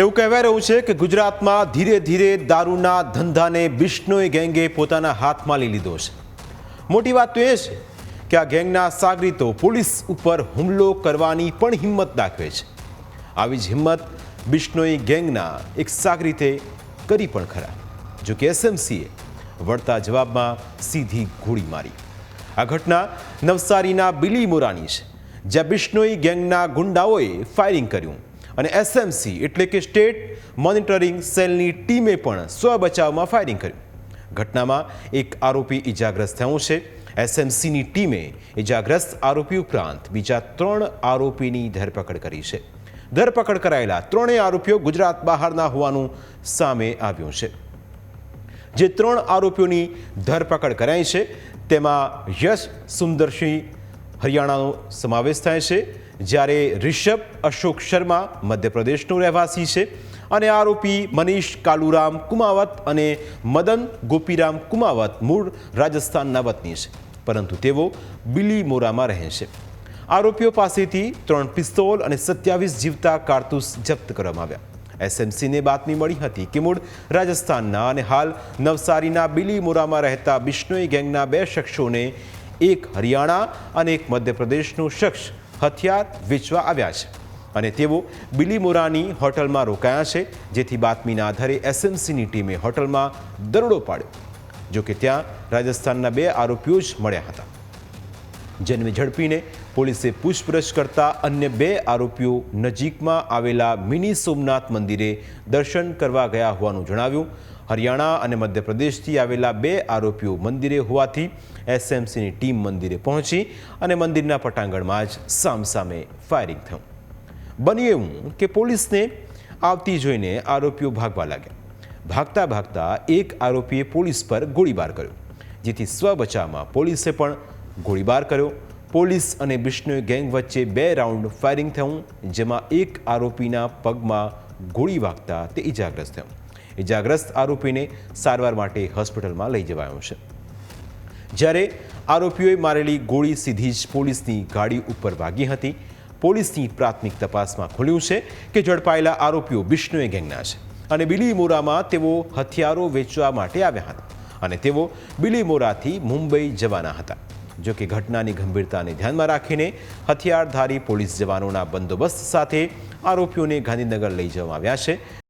એવું કહેવાય રહ્યું છે કે ગુજરાતમાં ધીરે ધીરે દારૂના ધંધાને બિશ્નોઈ ગેંગે પોતાના હાથમાં લઈ લીધો છે. મોટી વાત તો એ છે કે આ ગેંગના સાગરીતો પોલીસ ઉપર હુમલો કરવાની પણ હિંમત દાખવે છે. આવી જ હિંમત બિશ્નોઈ ગેંગના એક સાગરીતે કરી પણ ખરા. જો કે એસએમસીએ વળતા જવાબમાં સીધી ગોળી મારી. આ ઘટના નવસારીના બિલી મોરાની છે, જ્યાં બિશ્નોઈ ગેંગના ગુંડાઓએ ફાયરિંગ કર્યું. અને એસએમસી એટલે કે સ્ટેટ મોનિટરિંગ સેલની ટીમે પણ સ્વ બચાવમાં ફાયરિંગ કર્યું. ઘટનામાં એક આરોપી ઇજાગ્રસ્ત થયો છે. એસએમસીની ટીમે ઇજાગ્રસ્ત આરોપી ઉપરાંત બીજા ત્રણ આરોપીની ધરપકડ કરી છે. ધરપકડ કરાયેલા ત્રણેય આરોપીઓ ગુજરાત બહારના હોવાનું સામે આવ્યું છે. જે ત્રણ આરોપીઓની ધરપકડ કરાઈ છે, તેમાં યશ સુંદરસિંહ હરિયાણાનો સમાવેશ થાય છે. જ્યારે રિષભ અશોક શર્મા મધ્યપ્રદેશનો રહેવાસી છે અને આરોપી મનીષ કાલુરામ કુમાવત અને મદન ગોપીરામ કુમાવત મૂળ રાજસ્થાનના વતની છે, પરંતુ તેઓ બિલી મોરામાં રહે છે. આરોપીઓ પાસેથી ત્રણ પિસ્તોલ અને સત્યાવીસ જીવતા કારતૂસ જપ્ત કરવામાં આવ્યા. એસએમસીને બાતમી મળી હતી કે મૂળ રાજસ્થાનના અને હાલ નવસારીના બિલી મોરામાં રહેતા બિશ્નોઈ ગેંગના બે શખ્સોને એક હરિયાણા અને એક મધ્યપ્રદેશનો શખ્સ હથિયાર વેચવા આવ્યા છે અને તેઓ બિલીમોરાની હોટલમાં રોકાયા છે, જેથી બાતમીના આધારે એસએમસીની ટીમે હોટલમાં દરોડો પાડ્યો જો કે ત્યાં રાજસ્થાનના બે આરોપીઓ જ મળ્યા હતા. જેને ઝડપીને પોલીસે પૂછપરછ કરતા અન્ય બે આરોપીઓ નજીકમાં આવેલા મિની સોમનાથ મંદિરે દર્શન કરવા ગયા હોવાનું જણાવ્યું હરિયાણા અને મધ્યપ્રદેશથી આવેલા બે આરોપીઓ મંદિરે હોવાથી એસએમસીની ટીમ મંદિરે પહોંચી અને મંદિરના પટાંગણમાં જ સામસામે ફાયરિંગ થયું. બન્યું એવું કે પોલીસને આવતી જોઈને આરોપીઓ ભાગવા લાગ્યા. ભાગતા ભાગતા એક આરોપીએ પોલીસ પર ગોળીબાર કર્યો, જેથી સ્વ બચાવમાં પોલીસે પણ ગોળીબાર કર્યો. પોલીસ અને બિશ્નોઈ ગેંગ વચ્ચે બે રાઉન્ડ ફાયરિંગ થયું, જેમાં એક આરોપીના પગમાં ગોળી વાગતા તે ઇજાગ્રસ્ત થયો. ઇજાગ્રસ્ત આરોપીને સારવાર માટે હોસ્પિટલમાં લઈ જવાયો છે. જ્યારે આરોપીઓએ મારેલી ગોળી સીધી જ પોલીસની ગાડી ઉપર વાગી હતી, પોલીસની પ્રાથમિક તપાસમાં ખુલ્યું છે કે ઝડપાયેલા આરોપીઓ બિશ્નોઈ ગેંગના છે અને બિલીમોરામાં તેઓ હથિયારો વેચવા માટે આવ્યા હતા અને તેઓ બિલીમોરાથી મુંબઈ જવાના હતા. જો કે ઘટનાની ગંભીરતાને ધ્યાનમાં રાખીને હથિયારધારી પોલીસ જવાનોના બંદોબસ્ત સાથે આરોપીઓને ગાંધીનગર લઈ જવામાં આવ્યા છે.